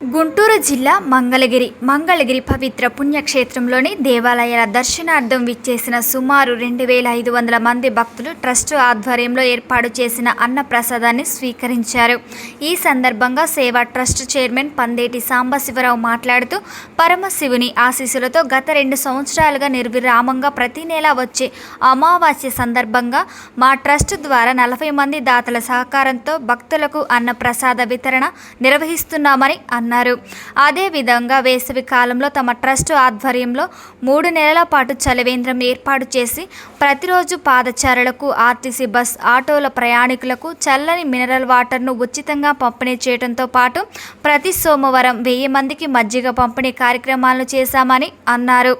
గుంటూరు జిల్లా మంగళగిరి. మంగళగిరి పవిత్ర పుణ్యక్షేత్రంలోని దేవాలయాల దర్శనార్థం విచ్చేసిన సుమారు రెండు వేల ఐదు వందల మంది భక్తులు ట్రస్ట్ ఆధ్వర్యంలో ఏర్పాటు చేసిన అన్నప్రసాదాన్ని స్వీకరించారు. ఈ సందర్భంగా సేవా ట్రస్ట్ చైర్మన్ పందేటి సాంబశివరావు మాట్లాడుతూ పరమశివుని ఆశీస్సులతో గత రెండు సంవత్సరాలుగా నిర్విరామంగా ప్రతి నెల వచ్చే అమావాస్య సందర్భంగా మా ట్రస్ట్ ద్వారా నలభై మంది దాతల సహకారంతో భక్తులకు అన్న ప్రసాద వితరణ నిర్వహిస్తున్నామని అన్నారు. అన్నారు. అదేవిధంగా వేసవి కాలంలో తమ ట్రస్ట్ ఆధ్వర్యంలో మూడు నెలల పాటు చలివేంద్రం ఏర్పాటు చేసి ప్రతిరోజు పాదచారులకు ఆర్టీసీ బస్ ఆటోల ప్రయాణికులకు చల్లని మినరల్ వాటర్ను ఉచితంగా పంపిణీ చేయడంతో పాటు ప్రతి సోమవారం వెయ్యి మందికి మజ్జిగ పంపిణీ కార్యక్రమాలను చేశామని అన్నారు.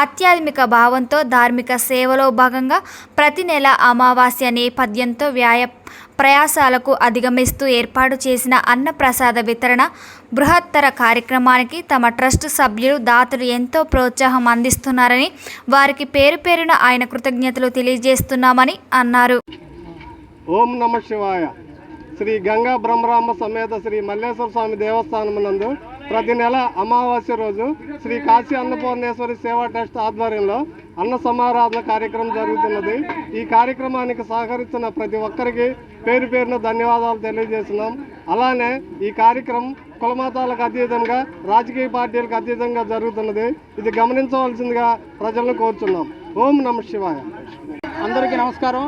ఆధ్యాత్మిక భావంతో ధార్మిక సేవలో భాగంగా ప్రతి నెల అమావాస్య నేపథ్యంతో వ్యాయ ప్రయాసాలకు అధిగమిస్తూ ఏర్పాటు చేసిన అన్నప్రసాద వితరణ బృహత్తర కార్యక్రమానికి తమ ట్రస్ట్ సభ్యులు దాతలు ఎంతో ప్రోత్సాహం అందిస్తున్నారని వారికి పేరు పేరున ఆయన కృతజ్ఞతలు తెలియజేస్తున్నామని అన్నారు. ఓం నమ శివాయ. శ్రీ గంగా బ్రహ్మరామ సమేత శ్రీ మల్లేశ్వర స్వామి దేవస్థానం నందు ప్రతి నెల అమావాస్య రోజు శ్రీ కాశీ అన్నపూర్ణేశ్వరి సేవా ట్రస్ట్ ఆధ్వర్యంలో అన్న సమారాధన కార్యక్రమం జరుగుతున్నది. ఈ కార్యక్రమానికి సహకరిస్తున్న ప్రతి ఒక్కరికి పేరు పేరున ధన్యవాదాలు తెలియజేస్తున్నాం. అలానే ఈ కార్యక్రమం కులమతాలకు అతీతంగా రాజకీయ పార్టీలకు అతీతంగా జరుగుతున్నది. ఇది గమనించవలసిందిగా ప్రజలను కోరుతున్నాం ఓం నమ శివాయ. అందరికీ నమస్కారం.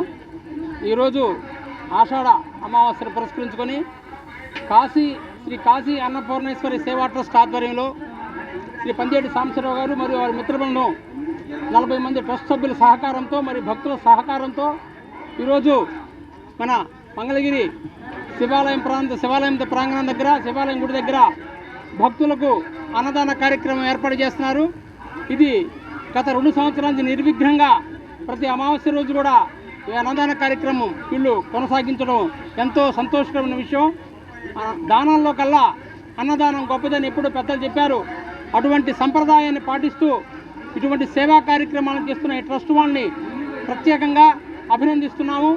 ఈరోజు ఆషాఢ అమావాస్యను పురస్కరించుకొని కాశీ శ్రీ కాశీ అన్నపూర్ణేశ్వరి సేవా ట్రస్ట్ ఆధ్వర్యంలో శ్రీ పందేటి సాంబశివరావు గారు మరియు వారి మిత్రబృందం నలభై మంది ట్రస్ట్ సభ్యుల సహకారంతో మరి భక్తుల సహకారంతో ఈరోజు మన మంగళగిరి శివాలయం ప్రాంత శివాలయం ప్రాంగణం దగ్గర శివాలయం గుడి దగ్గర భక్తులకు అన్నదాన కార్యక్రమం ఏర్పాటు చేస్తున్నారు. ఇది గత రెండు సంవత్సరాల నుంచి నిర్విఘ్నంగా ప్రతి అమావాస్య రోజు కూడా ఈ అన్నదాన కార్యక్రమం వీళ్ళు కొనసాగించడం ఎంతో సంతోషకరమైన విషయం. దానంలో దానాల్లో కల్లా అన్నదానం గొప్పదని ఎప్పుడు పెద్దలు చెప్పారు. అటువంటి సంప్రదాయాన్ని పాటిస్తూ ఇటువంటి సేవా కార్యక్రమాలను చేస్తున్న ఈ ట్రస్ట్ వాళ్ళని ప్రత్యేకంగా అభినందిస్తున్నాము.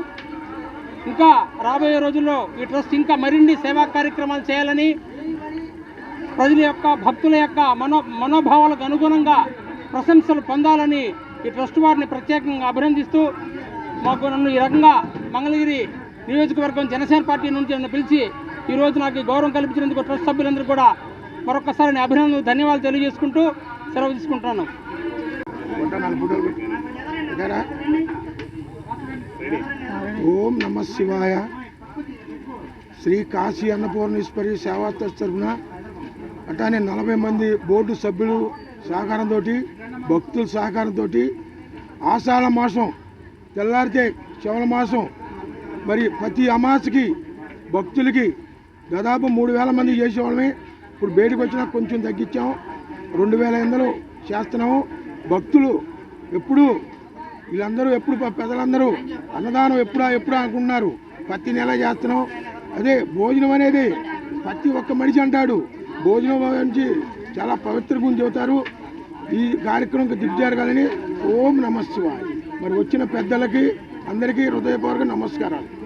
ఇంకా రాబోయే రోజుల్లో ఈ ట్రస్ట్ ఇంకా మరిన్ని సేవా కార్యక్రమాలు చేయాలని ప్రజల యొక్క భక్తుల యొక్క మనో మనోభావాలకు అనుగుణంగా ప్రశంసలు పొందాలని ఈ ట్రస్ట్ వారిని ప్రత్యేకంగా అభినందిస్తూ మాకు నన్ను ఈ రకంగా మంగళగిరి నియోజకవర్గం జనసేన పార్టీ నుంచి నన్ను పిలిచి ఈరోజు నాకు గౌరవం కల్పించినందుకు ట్రస్ట్ సభ్యులందరూ కూడా మరొకసారి నేను అభినందనలు ధన్యవాదాలు తెలియజేసుకుంటూ సెలవు తీసుకుంటున్నాను. ఓం నమ శివాయ. శ్రీ కాశీ అన్నపూర్ణేశ్వరి సేవా తరఫున అట్లానే నలభై మంది బోర్డు సభ్యులు సహకారంతో భక్తుల సహకారంతో ఆషాఢ మాసం తెల్లారితే శ్రవణ మాసం. మరి ప్రతి అమాసకి భక్తులకి దాదాపు మూడు వేల మంది చేసేవాళ్ళమే. ఇప్పుడు బయటకు వచ్చినా కొంచెం తగ్గించాం. రెండు వేల ఎనిమిదిలో చేస్తున్నాము. భక్తులు ఎప్పుడు వీళ్ళందరూ ఎప్పుడు ప- పెద్దలందరూ అన్నదానం ఎప్పుడా ఎప్పుడా అనుకుంటున్నారు. ప్రతి నెల చేస్తున్నాం. అదే భోజనం అనేది ప్రతి ఒక్క మనిషి అంటాడు. భోజనం గురించి చాలా పవిత్ర గురించి చెబుతారు. ఈ కార్యక్రమం దిగ్జరగాలని ఓం నమస్వామి మరి వచ్చిన పెద్దలకి అందరికీ హృదయపూర్వక నమస్కారాలు.